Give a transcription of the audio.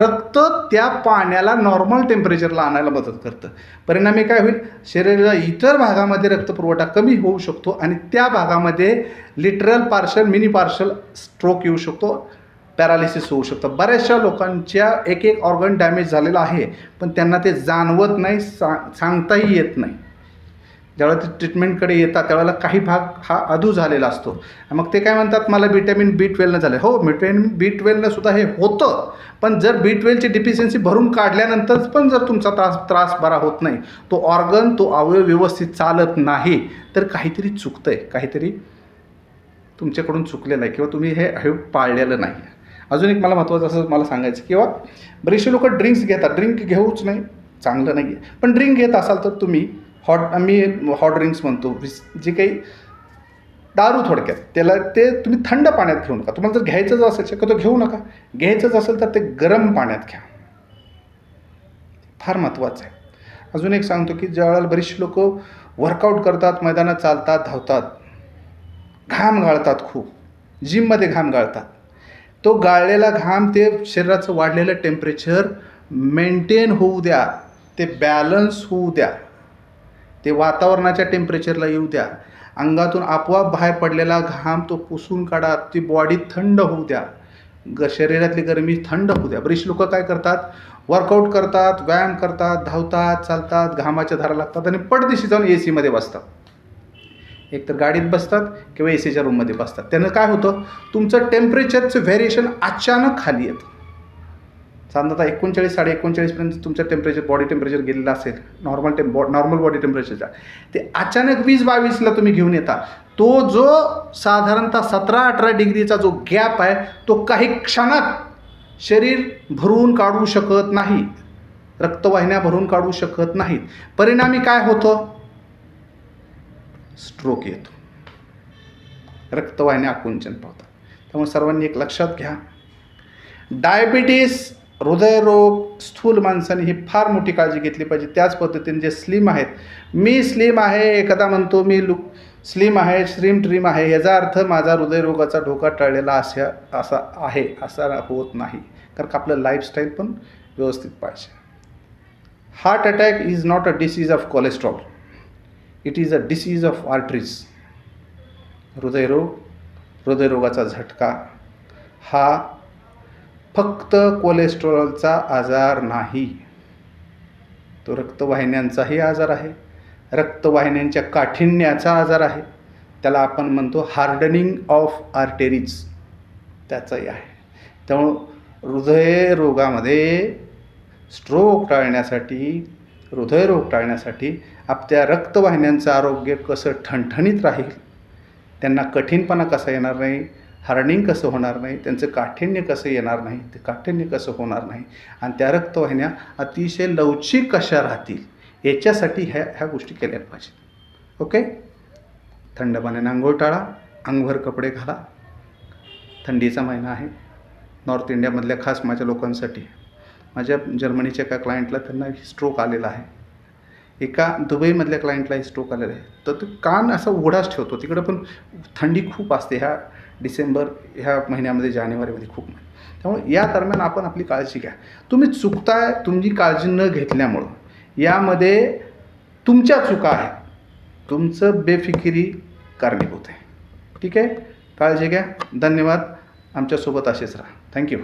रक्त त्या पाण्याला नॉर्मल टेम्परेचरला आणायला मदत करतं. परिणामी काय होईल? शरीराच्या इतर भागामध्ये रक्तपुरवठा कमी होऊ शकतो आणि त्या भागामध्ये literal partial mini partial stroke येऊ शकतो. पॅरालिसिस होऊ शकतं. बऱ्याचशा लोकांच्या एक एक ऑर्गन डॅमेज झालेलं आहे पण त्यांना ते जाणवत नाही सा सांगताही येत नाही. ज्यावेळेला ते ट्रीटमेंटकडे येतात त्यावेळेला काही भाग हा अधू झालेला असतो. मग ते काय म्हणतात? मला विटॅमिन बी ट्वेल्वनं झालं. हो विटॅमिन बी ट्वेल्वनं सुद्धा हे होतं. पण जर बी ट्वेल्वची डिफिशियन्सी भरून काढल्यानंतर पण जर तुमचा त्रास त्रास बरा होत नाही तो ऑर्गन तो अवयव व्यवस्थित चालत नाही तर काहीतरी चुकतं आहे काहीतरी तुमच्याकडून चुकलेलं आहे किंवा तुम्ही हे हे पाळलेलं नाही. अजून एक मला महत्त्वाचं असं मला सांगायचं किंवा बरेचसे लोक ड्रिंक्स घेतात. ड्रिंक घेऊच नाही. चांगलं नाही आहे पण ड्रिंक घेत असाल तर तुम्ही हॉट आम्ही हॉट ड्रिंक्स म्हणतो. विस- जे काही दारू थोडक्यात त्याला ते तुम्ही थंड पाण्यात घेऊ नका. तुम्हाला जर घ्यायचंच असेल शक्यतो घेऊ नका. घ्यायचंच असेल तर ते गरम पाण्यात घ्या. फार महत्त्वाचं आहे. अजून एक सांगतो की ज्यावेळेला बरीचशी लोक वर्कआउट करतात मैदानात चालतात धावतात घाम गाळतात खूप. जिममध्ये घाम गाळतात. तो गाळलेला घाम ते शरीराचं वाढलेलं टेम्परेचर मेंटेन होऊ द्या. ते बॅलन्स होऊ द्या. ते वातावरणाच्या टेम्परेचरला येऊ द्या. अंगातून आपोआप बाहेर पडलेला घाम तो पुसून काढा. ती बॉडी थंड होऊ द्या. ग शरीरातली गरमी थंड होऊ द्या. ब्रिश लोकं काय करतात? वर्कआउट करतात व्यायाम करतात धावतात चालतात घामाच्या धारा लागतात आणि पडदिशी जाऊन ए सीमध्ये बसतात. एकतर गाडीत बसतात किंवा ए सीच्या रूममध्ये बसतात. त्यानं काय होतं? तुमचं टेम्परेचरचं व्हेरिएशन अचानक खाली येतं. साधारणतः एकोणचाळीस साडे एकोणचाळीसपर्यंत तुमचं टेम्परेचर बॉडी टेम्परेचर गेलेलं असेल नॉर्मल टेम बॉ नॉर्मल बॉडी टेम्परेचरचा ते अचानक वीस बावीसला तुम्ही घेऊन येता. तो जो साधारणतः सतरा अठरा डिग्रीचा जो गॅप आहे तो काही क्षणात शरीर भरून काढू शकत नाही. रक्तवाहिन्या भरून काढू शकत नाहीत. परिणामी काय होतं? स्ट्रोक येतो. रक्तवाहिन्या आकुंचन पावतात. त्यामुळे सर्वांनी एक लक्षात घ्या. डायबिटीस हृदयरोग स्थूल माणसाने ही फार मोठी काळजी घेतली पाहिजे. त्याच पद्धतीने जे स्लिम आहेत. मी स्लिम आहे एखादा म्हणतो मी लुक स्लिम आहे स्लिम ट्रीम आहे याचा अर्थ माझा हृदयरोगाचा धोका टळलेला असा असा आहे असा होत नाही. कारण का आपलं लाईफस्टाईल पण व्यवस्थित पाहिजे. Heart attack is not a disease of cholesterol it is a disease of arteries हृदयरोग हृदयरोगाचा झटका हा फक्त कोलेस्ट्रॉलचा आजार नाही. तो रक्तवाहिन्यांचाही आजार आहे. रक्तवाहिन्यांच्या काठिण्याचा आजार आहे. त्याला आपण म्हणतो हार्डनिंग ऑफ आर्टेरीज. त्याचाही आहे. त्यामुळं हृदयरोगामध्ये स्ट्रोक टाळण्यासाठी हृदयरोग टाळण्यासाठी आपल्या रक्तवाहिन्यांचं आरोग्य कसं ठणठणीत राहील त्यांना कठीणपणा कसा येणार नाही हार्निंग कसं होणार नाही त्यांचं काठिण्य कसं येणार नाही ते काठिण्य कसं होणार नाही. आणि त्या रक्तवाहिन्या अतिशय लवचिक कशा राहतील याच्यासाठी ह्या ह्या गोष्टी केल्या पाहिजेत ओके? थंड पाण्याने आंघोळ टाळा अंगभर कपडे घाला. थंडीचा महिना आहे. नॉर्थ इंडियामधल्या खास माझ्या लोकांसाठी माझ्या जर्मनीच्या एका क्लायंटला त्यांना स्ट्रोक आलेला आहे. एका दुबईमधल्या क्लायंटलाही स्ट्रोक आलेला आहे. तर तो कान असा उघडाच ठेवतो. तिकडं पण थंडी खूप असते. ह्या डिसेंबर ह्या महिन्यामध्ये जानेवारीमध्ये खूप त्यामुळे या दरम्यान आपण आपली काळजी घ्या. तुम्ही चुकताय तुमची काळजी न घेतल्यामुळं यामध्ये तुमच्या चुका आहेत. तुमचं बेफिकिरी कारणीभूत आहे. ठीक आहे? काळजी घ्या. धन्यवाद. आमच्यासोबत असेच राहा. थँक्यू.